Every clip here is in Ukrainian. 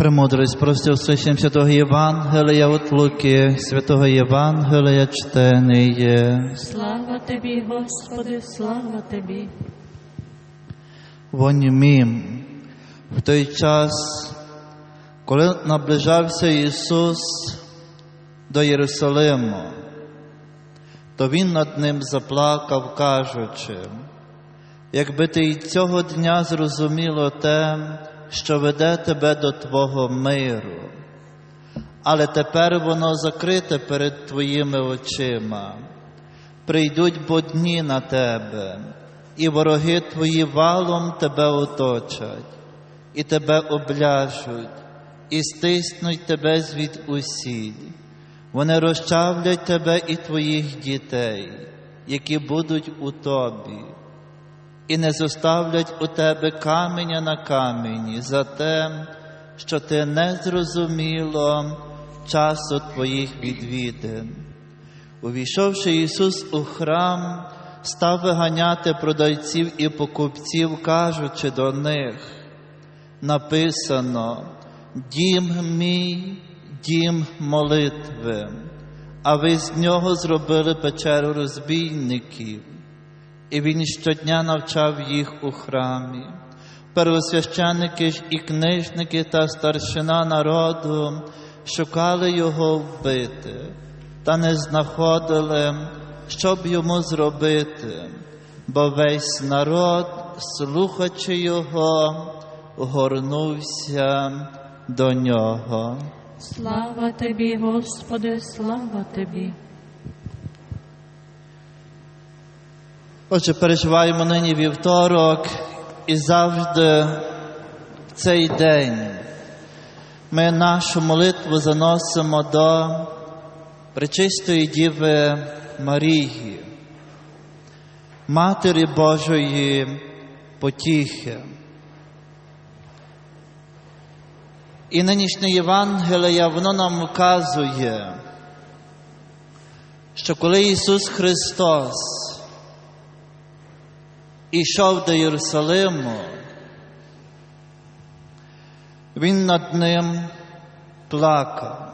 Премудрість прости услышим Святого Євангелія от Луки, Святого Євангелія чтеніє. Слава тобі, Господи, слава тобі. Вонімім. В той час, коли наближався Ісус до Єрусалиму, то Він над ним заплакав, кажучи, якби ти й цього дня зрозуміло те, що веде тебе до Твого миру, але тепер воно закрите перед Твоїми очима. Прийдуть бо дні на тебе, і вороги твої валом тебе оточать, і тебе обляжуть, і стиснуть тебе звід усіль. Вони розчавлять тебе і твоїх дітей, які будуть у тобі, і не зоставлять у тебе каменя на камені за те, що ти не зрозуміло часу твоїх відвідин. Увійшовши Ісус у храм, став виганяти продавців і покупців, кажучи до них, написано, дім мій, дім молитви, а ви з нього зробили печеру розбійників. І він щодня навчав їх у храмі. Первосвященники ж і книжники та старшина народу шукали його вбити, та не знаходили, що б йому зробити, бо весь народ, слухачи його, горнувся до нього. Слава тобі, Господи, слава тобі. Отже, переживаємо нині вівторок і завжди в цей день ми нашу молитву заносимо до Пречистої Діви Марії, Матері Божої потіхи. І нинішнє Євангелія воно нам вказує, що коли Ісус Христос ішов до Єрусалиму, Він над ним плакав.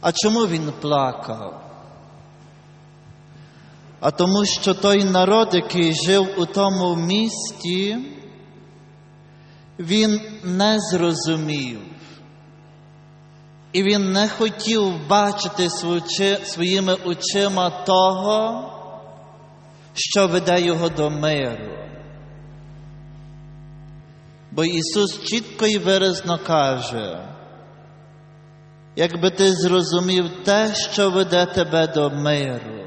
А чому він плакав? А тому, що той народ, який жив у тому місті, він не зрозумів. І він не хотів бачити своїми очима того, що веде його до миру. Бо Ісус чітко і виразно каже, якби ти зрозумів те, що веде тебе до миру.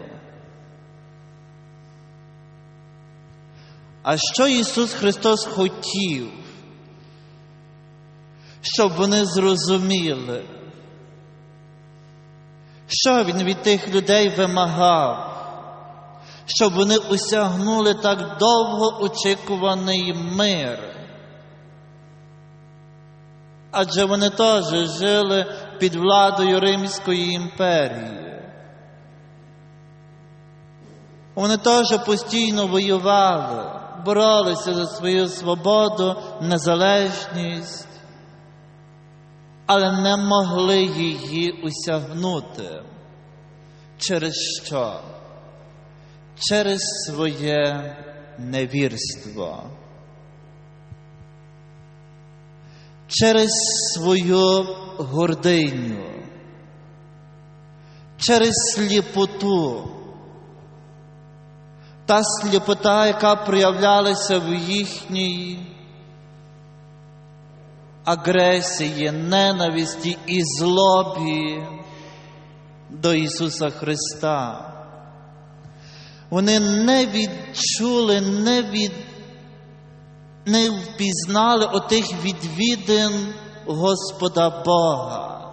А що Ісус Христос хотів, щоб вони зрозуміли, що Він від тих людей вимагав, щоб вони осягнули так довго очікуваний мир. Адже вони теж жили під владою Римської імперії. Вони теж постійно воювали, боролися за свою свободу, незалежність, але не могли її усягнути. Через що? Через своє невірство. Через свою гординю, через сліпоту, та сліпота, яка проявлялася в їхній агресії, ненависті і злобі до Ісуса Христа. Вони не відчули, не від не впізнали отих відвідин Господа Бога.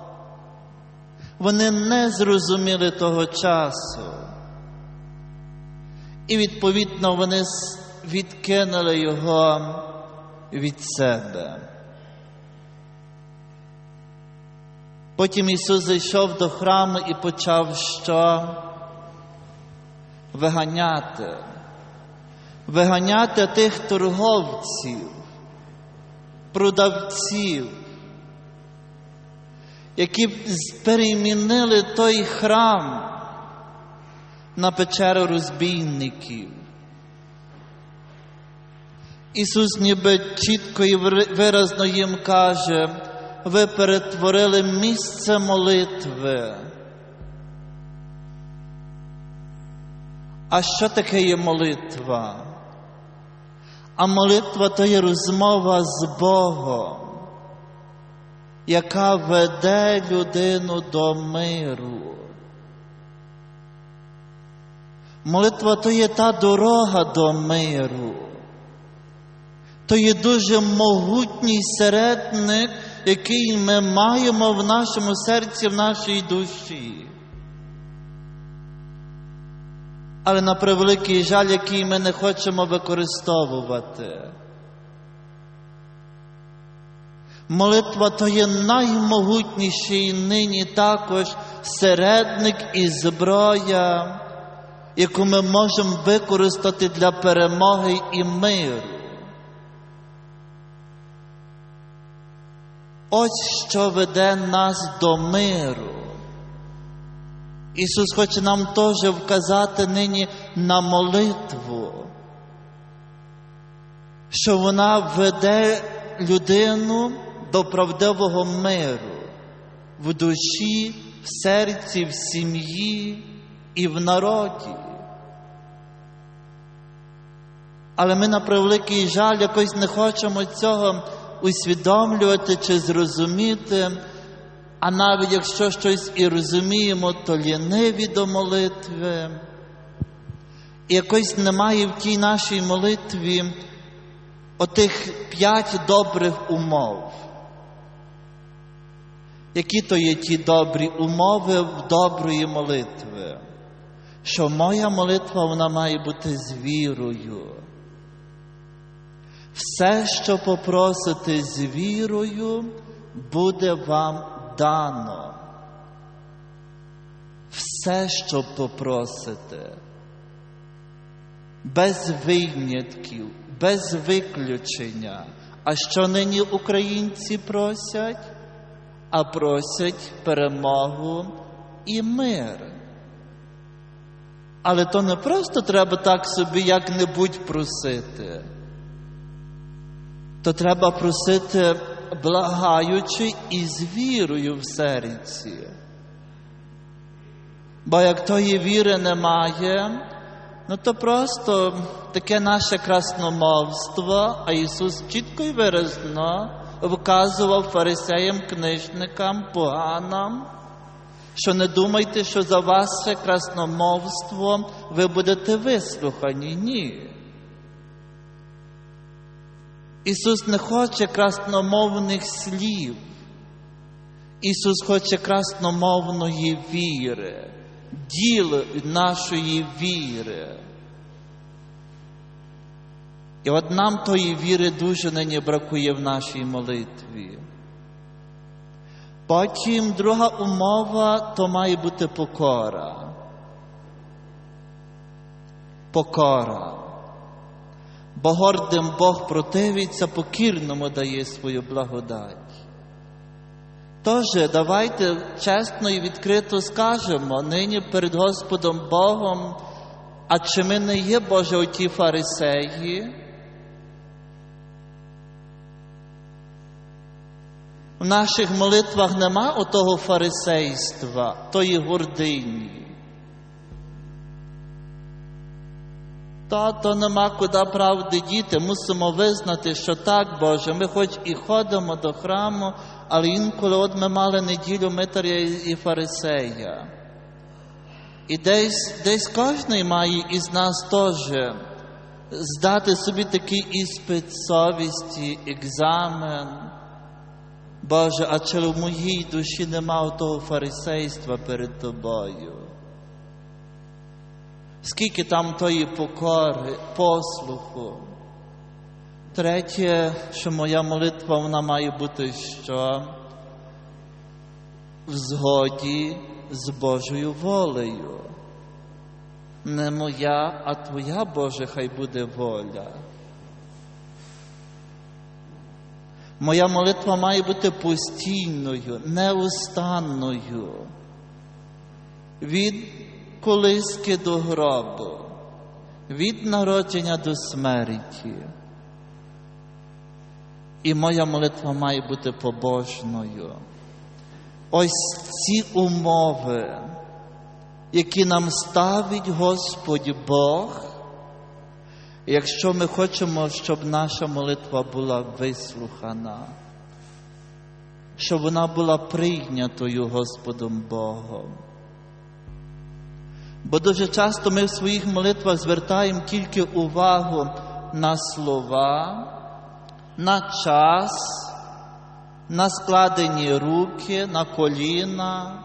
Вони не зрозуміли того часу. І, відповідно, вони відкинули його від себе. Потім Ісус зайшов до храму і почав що? Виганяти виганяти тих торговців, продавців, які перемінили той храм на печеру розбійників. Ісус ніби чітко і виразно їм каже, ви перетворили місце молитви. А що таке є молитва? А молитва то є розмова з Богом, яка веде людину до миру. Молитва то є та дорога до миру. То є дуже могутній середник, який ми маємо в нашому серці, в нашій душі. Але на превеликий жаль, який ми не хочемо використовувати. Молитва то є наймогутніший нині також середник і зброя, яку ми можемо використати для перемоги і миру. Ось що веде нас до миру. Ісус хоче нам теж вказати нині на молитву, що вона веде людину до правдивого миру в душі, в серці, в сім'ї і в народі. Але ми на превеликий жаль якось не хочемо цього усвідомлювати чи зрозуміти, а навіть якщо щось і розуміємо, то ліниві до молитви. І якось немає в тій нашій молитві отих п'ять добрих умов. Які то є ті добрі умови в доброї молитви? Що моя молитва вона має бути з вірою. Все, що попросите з вірою, буде вам дано. Все, що попросите, без винятків, без виключення. А що нині українці просять? А просять перемогу і мир. Але то не просто треба так собі як-небудь просити то треба просити, благаючи і з вірою в серці. Бо як тої віри немає, ну то просто таке наше красномовство, а Ісус чітко і виразно вказував фарисеям, книжникам, поганам, що не думайте, що за ваше красномовство ви будете вислухані. Ні. Ісус не хоче красномовних слів. Ісус хоче красномовної віри, діл нашої віри. І от нам тої віри дуже нині бракує в нашій молитві. Потім друга умова то має бути покора. Покора. Бо гордим Бог противиться, покірному дає свою благодать. Тож, давайте чесно і відкрито скажемо нині перед Господом Богом, а чи ми не є, Боже, оті фарисеї? В наших молитвах нема отого фарисейства, тої гордині. Тато нема куди правди діти, мусимо визнати, що так, Боже, ми хоч і ходимо до храму, але інколи от ми мали неділю Митаря і Фарисея. І десь десь кожен має із нас теж здати собі такий іспит совісті, екзамен. Боже, а чи в моїй душі нема того фарисейства перед тобою? Скільки там тої покори, послуху. Третє, що моя молитва вона має бути що? В згоді з Божою волею. Не моя, а Твоя Боже, хай буде воля. Моя молитва має бути постійною, неустанною. Від колиски до гробу, від народження до смерті. І моя молитва має бути побожною. Ось ці умови, які нам ставить Господь Бог, якщо ми хочемо, щоб наша молитва була вислухана, щоб вона була прийнятою Господом Богом. Бо дуже часто ми в своїх молитвах звертаємо тільки увагу на слова, на час, на складені руки, на коліна.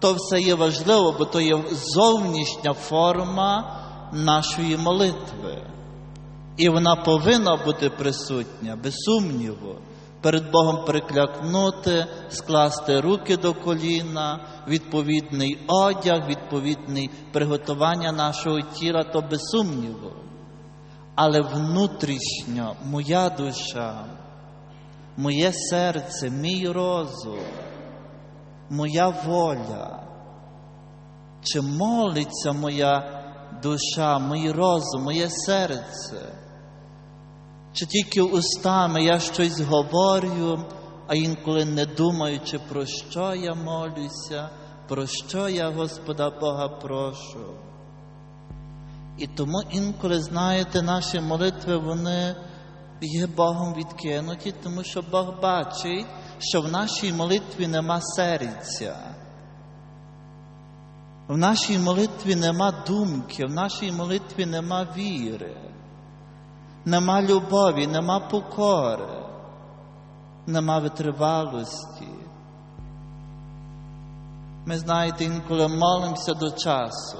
То все є важливо, бо то є зовнішня форма нашої молитви. І вона повинна бути присутня, без сумніву, перед Богом приклякнути, скласти руки до коліна, відповідний одяг, відповідне приготування нашого тіла, то без сумніву. Але внутрішньо моя душа, моє серце, мій розум, моя воля, чи молиться моя душа, мій розум, моє серце, чи тільки устами я щось говорю, а інколи не думаючи, про що я молюся, про що я Господа Бога прошу. І тому інколи, знаєте, наші молитви, вони є Богом відкинуті, тому що Бог бачить, що в нашій молитві нема серця. В нашій молитві нема думки, в нашій молитві нема віри, нема любові, нема покори, нема витривалості. Ми знаєте, інколи молимося до часу,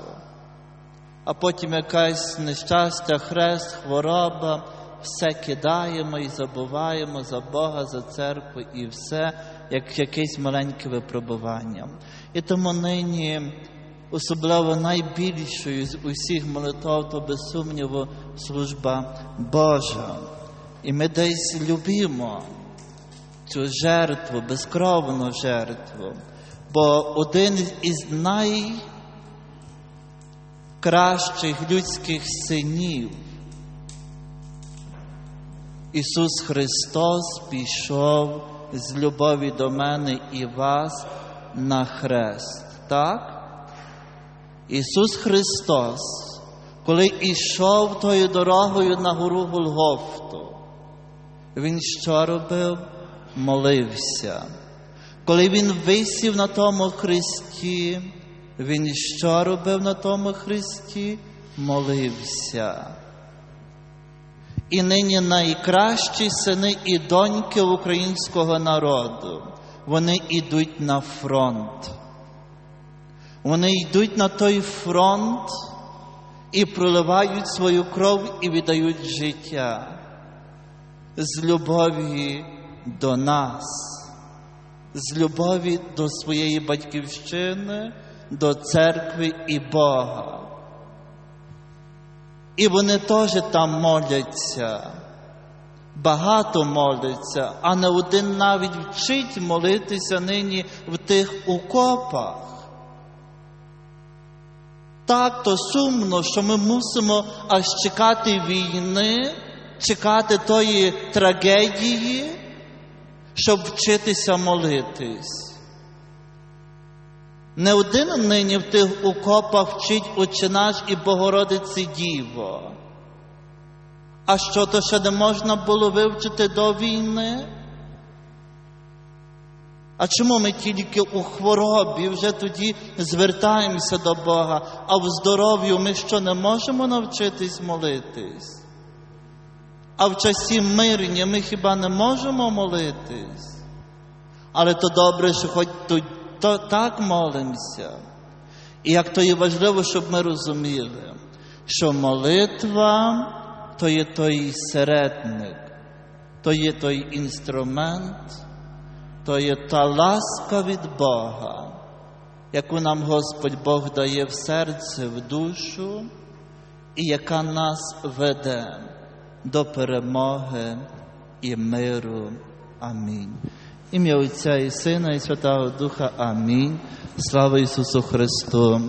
а потім якесь нещастя, хрест, хвороба, все кидаємо і забуваємо за Бога, за церкву і все, як якесь маленьке випробування. І тому нині, особливо найбільшою з усіх молитв, то без сумніву, служба Божа. І ми десь любимо цю жертву, безкровну жертву. Бо один із найкращих людських синів, Ісус Христос пішов з любові до мене і вас на хрест. Так? Ісус Христос, коли ішов тою дорогою на гору Голгофту, Він що робив? Молився. Коли він висів на тому хресті, він що робив на тому хресті? Молився. І нині найкращі сини і доньки українського народу, вони йдуть на фронт. Вони йдуть на той фронт і проливають свою кров і віддають життя з любові до нас з любові до своєї батьківщини, до церкви і Бога. І вони теж там моляться, багато моляться, а не один навіть вчить молитися нині в тих окопах. Так то сумно, що ми мусимо аж чекати війни, чекати тої трагедії щоб вчитися молитись. Не один нині в тих окопах вчить Отче і Богородиці Діво. А що то ще не можна було вивчити до війни? А чому ми тільки у хворобі вже тоді звертаємося до Бога, а в здоров'ю ми що не можемо навчитись молитись? А в часі мирення ми хіба не можемо молитись? Але то добре, що хоч то, то так молимося. І як то є важливо, щоб ми розуміли, що молитва то є той середник, то є той інструмент, то є та ласка від Бога, яку нам Господь Бог дає в серце, в душу, і яка нас веде до перемоги і миру Амінь. Ім'я Отця і Сина, і Святого Духа. Амінь. Слава Ісусу Христу!